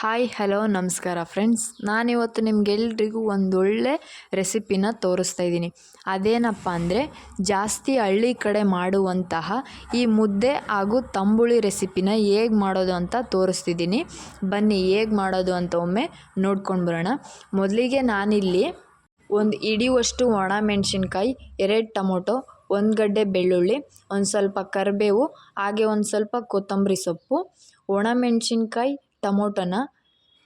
Hi, hello, ನಮಸ್ಕಾರ friends. ನಾನಿವತ್ತು ನಿಮಗೆಲ್ರಿಗೂ ಒಂದೊಳ್ಳೆ ರೆಸಿಪಿನ ತೋರಿಸ್ತಾ ಇದ್ದೀನಿ. ಅದೇನಪ್ಪ ಅಂದರೆ, ಜಾಸ್ತಿ ಹಳ್ಳಿ ಕಡೆ ಮಾಡುವಂತಹ ಈ ಮುದ್ದೆ ಹಾಗೂ ತಂಬುಳಿ ರೆಸಿಪಿನ ಹೇಗೆ ಮಾಡೋದು ಅಂತ ತೋರಿಸ್ತಿದ್ದೀನಿ. ಬನ್ನಿ, ಹೇಗೆ ಮಾಡೋದು ಅಂತ ಒಮ್ಮೆ ನೋಡ್ಕೊಂಡು ಬರೋಣ. ಮೊದಲಿಗೆ ನಾನಿಲ್ಲಿ ಒಂದು ಹಿಡಿಯುವಷ್ಟು ಒಣ ಮೆಣಸಿನ್ಕಾಯಿ ಎರಡು ಟೊಮೊಟೊ, ಒಂದು ಗಡ್ಡೆ ಬೆಳ್ಳುಳ್ಳಿ, ಒಂದು ಸ್ವಲ್ಪ ಕರಿಬೇವು, ಹಾಗೆ ಒಂದು ಸ್ವಲ್ಪ ಕೊತ್ತಂಬರಿ ಸೊಪ್ಪು, ಒಣಮೆಣ್ಸಿನ್ಕಾಯಿ ಟೊಮೊಟೊನ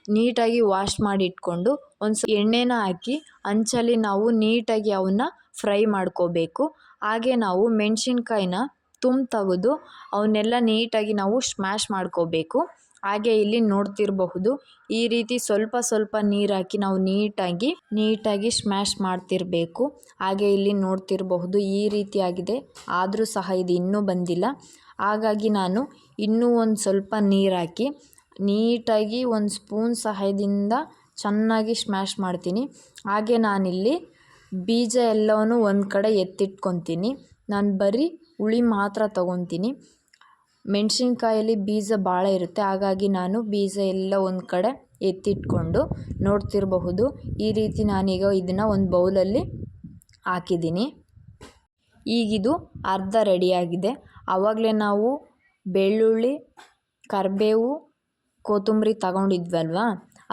ನೀಟಾಗಿ ವಾಶ್ ಮಾಡಿ ಇಟ್ಕೊಂಡು ಒಂದು ಸ್ವಲ್ಪ ಎಣ್ಣೆನ ಹಾಕಿ ಹಂಚಲ್ಲಿ ನಾವು ನೀಟಾಗಿ ಅವನ್ನ ಫ್ರೈ ಮಾಡ್ಕೋಬೇಕು. ಹಾಗೆ ನಾವು ಮೆಣಸಿನ್ಕಾಯಿನ ತುಂಬ ತೆಗೆದು ಅವನ್ನೆಲ್ಲ ನೀಟಾಗಿ ನಾವು ಸ್ಮ್ಯಾಶ್ ಮಾಡ್ಕೋಬೇಕು. ಹಾಗೆ ಇಲ್ಲಿ ನೋಡ್ತಿರಬಹುದು ಈ ರೀತಿ ಸ್ವಲ್ಪ ಸ್ವಲ್ಪ ನೀರು ಹಾಕಿ ನಾವು ನೀಟಾಗಿ ನೀಟಾಗಿ ಸ್ಮ್ಯಾಶ್ ಮಾಡ್ತಿರಬೇಕು. ಹಾಗೆ ಇಲ್ಲಿ ನೋಡ್ತಿರಬಹುದು ಈ ರೀತಿಯಾಗಿದೆ. ಆದರೂ ಸಹ ಇದು ಇನ್ನೂ ಬಂದಿಲ್ಲ. ಹಾಗಾಗಿ ನಾನು ಇನ್ನೂ ಒಂದು ಸ್ವಲ್ಪ ನೀರು ಹಾಕಿ ನೀಟಾಗಿ ಒಂದು ಸ್ಪೂನ್ ಸಹಾಯದಿಂದ ಚೆನ್ನಾಗಿ ಸ್ಮ್ಯಾಶ್ ಮಾಡ್ತೀನಿ. ಹಾಗೆ ನಾನಿಲ್ಲಿ ಬೀಜ ಎಲ್ಲವನ್ನು ಒಂದು ಕಡೆ ಎತ್ತಿಟ್ಕೊತೀನಿ. ನಾನು ಬರೀ ಹುಳಿ ಮಾತ್ರ ತೊಗೊತೀನಿ. ಮೆಣಸಿನ್ಕಾಯಲ್ಲಿ ಬೀಜ ಭಾಳ ಇರುತ್ತೆ. ಹಾಗಾಗಿ ನಾನು ಬೀಜ ಎಲ್ಲ ಒಂದು ಕಡೆ ಎತ್ತಿಟ್ಕೊಂಡು ನೋಡ್ತಿರಬಹುದು. ಈ ರೀತಿ ನಾನೀಗ ಇದನ್ನು ಒಂದು ಬೌಲಲ್ಲಿ ಹಾಕಿದ್ದೀನಿ. ಈಗಿದು ಅರ್ಧ ರೆಡಿಯಾಗಿದೆ ಆವಾಗಲೇ ನಾವು ಬೆಳ್ಳುಳ್ಳಿ, ಕರಿಬೇವು ಕೊತ್ತಂಬರಿ ತಗೊಂಡಿದ್ವಲ್ವಾ?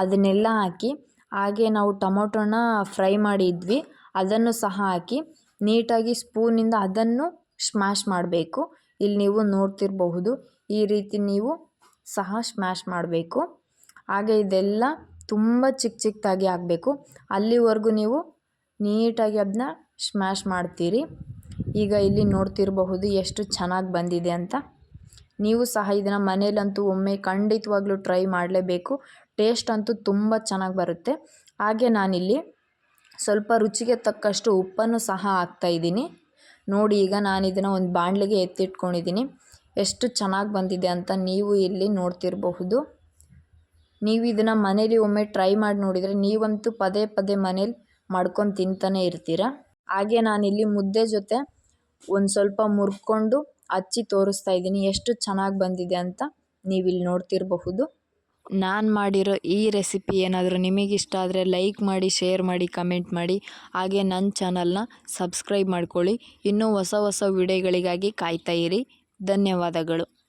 ಅದನ್ನೆಲ್ಲ ಹಾಕಿ, ಹಾಗೆ ನಾವು ಟೊಮೊಟೊನ ಫ್ರೈ ಮಾಡಿದ್ವಿ. ಅದನ್ನು ಸಹ ಹಾಕಿ, ನೀಟಾಗಿ ಸ್ಪೂನಿಂದ ಅದನ್ನು ಸ್ಮ್ಯಾಶ್ ಮಾಡಬೇಕು. ಇಲ್ಲಿ ನೀವು ನೋಡ್ತಿರಬಹುದು, ಈ ರೀತಿ ನೀವು ಸಹ ಸ್ಮ್ಯಾಶ್ ಮಾಡಬೇಕು. ಹಾಗೆ ಇದೆಲ್ಲ ತುಂಬ ಚಿಕ್ಕ ಚಿಕ್ಕದಾಗಿ ಆಗಬೇಕು ಅಲ್ಲಿವರೆಗೂ ನೀವು ನೀಟಾಗಿ ಅದನ್ನ ಸ್ಮ್ಯಾಶ್ ಮಾಡ್ತೀರಿ. ಈಗ ಇಲ್ಲಿ ನೋಡ್ತಿರಬಹುದು ಎಷ್ಟು ಚೆನ್ನಾಗಿ ಬಂದಿದೆ ಅಂತ. ನೀವು ಸಹ ಇದನ್ನು ಮನೇಲಂತೂ ಒಮ್ಮೆ ಖಂಡಿತವಾಗ್ಲೂ ಟ್ರೈ ಮಾಡಲೇಬೇಕು. ಟೇಸ್ಟ್ ಅಂತೂ ತುಂಬ ಚೆನ್ನಾಗಿ ಬರುತ್ತೆ. ಹಾಗೆ ನಾನಿಲ್ಲಿ ಸ್ವಲ್ಪ ರುಚಿಗೆ ತಕ್ಕಷ್ಟು ಉಪ್ಪನ್ನು ಸಹ ಹಾಕ್ತಾಯಿದ್ದೀನಿ ನೋಡಿ ಈಗ ನಾನು ಇದನ್ನು ಒಂದು ಬಾಣಲೆಗೆ ಎತ್ತಿಟ್ಕೊಂಡಿದ್ದೀನಿ. ಎಷ್ಟು ಚೆನ್ನಾಗಿ ಬಂದಿದೆ ಅಂತ ನೀವು ಇಲ್ಲಿ ನೋಡ್ತಿರಬಹುದು. ನೀವು ಇದನ್ನು ಮನೇಲಿ ಒಮ್ಮೆ ಟ್ರೈ ಮಾಡಿ ನೋಡಿದರೆ ನೀವಂತೂ ಪದೇ ಪದೇ ಮನೇಲಿ ಮಾಡ್ಕೊಂಡು ತಿಂತಾನೆ ಇರ್ತೀರ. ಹಾಗೆ ನಾನಿಲ್ಲಿ ಮುದ್ದೆ ಜೊತೆ ಒಂದು ಸ್ವಲ್ಪ ಮುರ್ಕೊಂಡು ಹಚ್ಚಿ ತೋರಿಸ್ತಾ ಇದ್ದೀನಿ. ಎಷ್ಟು ಚೆನ್ನಾಗಿ ಬಂದಿದೆ ಅಂತ ನೀವಿಲ್ಲಿ ನೋಡ್ತಿರಬಹುದು. ನಾನು ಮಾಡಿರೋ ಈ ರೆಸಿಪಿ ಏನಾದರೂ ನಿಮಗಿಷ್ಟ ಆದರೆ ಲೈಕ್ ಮಾಡಿ, ಶೇರ್ ಮಾಡಿ, ಕಮೆಂಟ್ ಮಾಡಿ. ಹಾಗೆ ನನ್ನ ಚಾನಲ್ನ ಸಬ್ಸ್ಕ್ರೈಬ್ ಮಾಡ್ಕೊಳ್ಳಿ. ಇನ್ನೂ ಹೊಸ ಹೊಸ ವಿಡಿಯೋಗಳಿಗಾಗಿ ಕಾಯ್ತಾ ಇರಿ. ಧನ್ಯವಾದಗಳು.